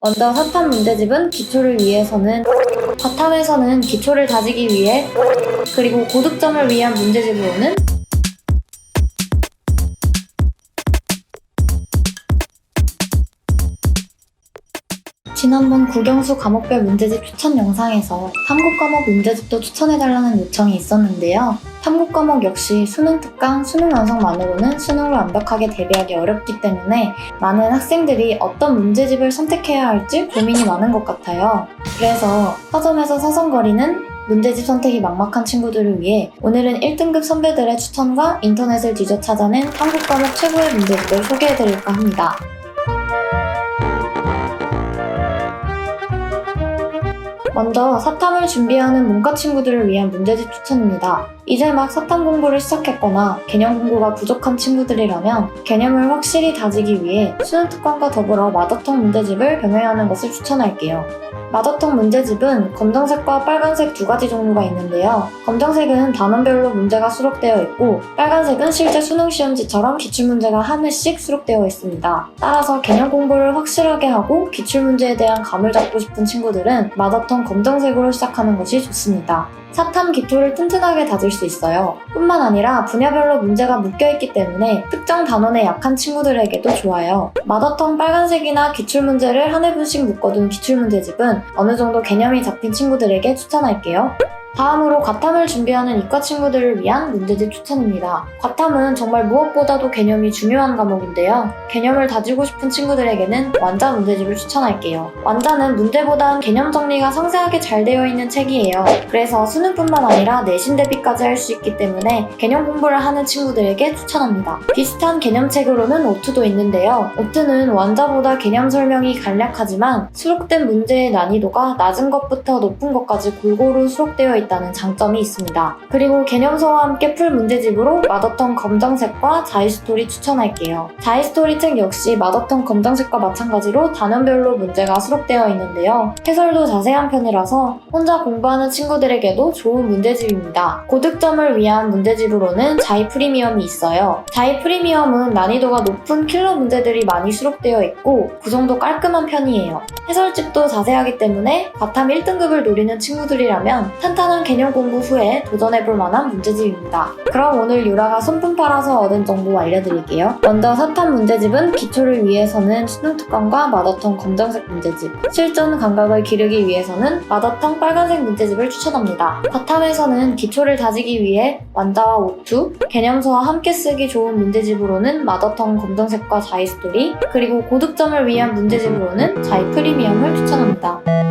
먼저 사탐 문제집은 기초를 위해서는 바탐에서는 기초를 다지기 위해 그리고 고득점을 위한 문제집으로는 지난번 국영수 과목별 문제집 추천 영상에서 탐구 과목 문제집도 추천해달라는 요청이 있었는데요. 탐구 과목 역시 수능 특강, 수능 완성만으로는 수능을 완벽하게 대비하기 어렵기 때문에 많은 학생들이 어떤 문제집을 선택해야 할지 고민이 많은 것 같아요. 그래서 서점에서 서성거리는 문제집 선택이 막막한 친구들을 위해 오늘은 1등급 선배들의 추천과 인터넷을 뒤져 찾아낸 한국 과목 최고의 문제집을 소개해드릴까 합니다. 먼저 사탐을 준비하는 문과 친구들을 위한 문제집 추천입니다. 이제 막 사탐 공부를 시작했거나 개념 공부가 부족한 친구들이라면 개념을 확실히 다지기 위해 수능 특강과 더불어 마더텅 문제집을 병행하는 것을 추천할게요. 마더텅 문제집은 검정색과 빨간색 두 가지 종류가 있는데요. 검정색은 단원별로 문제가 수록되어 있고 빨간색은 실제 수능 시험지처럼 기출문제가 한 회씩 수록되어 있습니다. 따라서 개념 공부를 확실하게 하고 기출문제에 대한 감을 잡고 싶은 친구들은 마더텅 검정색으로 시작하는 것이 좋습니다. 사탐 기초를 튼튼하게 다질 수 있어요. 뿐만 아니라 분야별로 문제가 묶여있기 때문에 특정 단원에 약한 친구들에게도 좋아요. 마더텅 빨간색이나 기출문제를 한 회분씩 묶어둔 기출문제집은 어느 정도 개념이 잡힌 친구들에게 추천할게요. 다음으로 과탐을 준비하는 이과 친구들을 위한 문제집 추천입니다. 과탐은 정말 무엇보다도 개념이 중요한 과목인데요. 개념을 다지고 싶은 친구들에게는 완자 문제집을 추천할게요. 완자는 문제보단 개념 정리가 상세하게 잘 되어 있는 책이에요. 그래서 수능뿐만 아니라 내신 대비까지 할 수 있기 때문에 개념 공부를 하는 친구들에게 추천합니다. 비슷한 개념책으로는 오트도 있는데요. 오트는 완자보다 개념 설명이 간략하지만 수록된 문제의 난이도가 낮은 것부터 높은 것까지 골고루 수록되어 있다 는 장점이 있습니다. 그리고 개념서와 함께 풀 문제집으로 마더텅 검정색과 자이스토리 추천할게요. 자이스토리 책 역시 마더텅 검정색과 마찬가지로 단원별로 문제가 수록되어 있는데요. 해설도 자세한 편이라서 혼자 공부하는 친구들에게도 좋은 문제집입니다. 고득점을 위한 문제집으로는 자이 프리미엄이 있어요. 자이 프리미엄은 난이도가 높은 킬러 문제들이 많이 수록되어 있고 구성도 깔끔한 편이에요. 해설집도 자세하기 때문에 바탐 1등급을 노리는 친구들이라면 탄탄한 개념 공부 후에 도전해볼 만한 문제집입니다. 그럼 오늘 유라가 손품 팔아서 얻은 정보 알려드릴게요. 먼저 사탐 문제집은 기초를 위해서는 수능 특강과 마더텅 검정색 문제집, 실전 감각을 기르기 위해서는 마더텅 빨간색 문제집을 추천합니다. 바탐에서는 기초를 다지기 위해 완자와 오투, 개념서와 함께 쓰기 좋은 문제집으로는 마더텅 검정색과 자이스토리, 그리고 고득점을 위한 문제집으로는 자이 프리미엄을 추천합니다.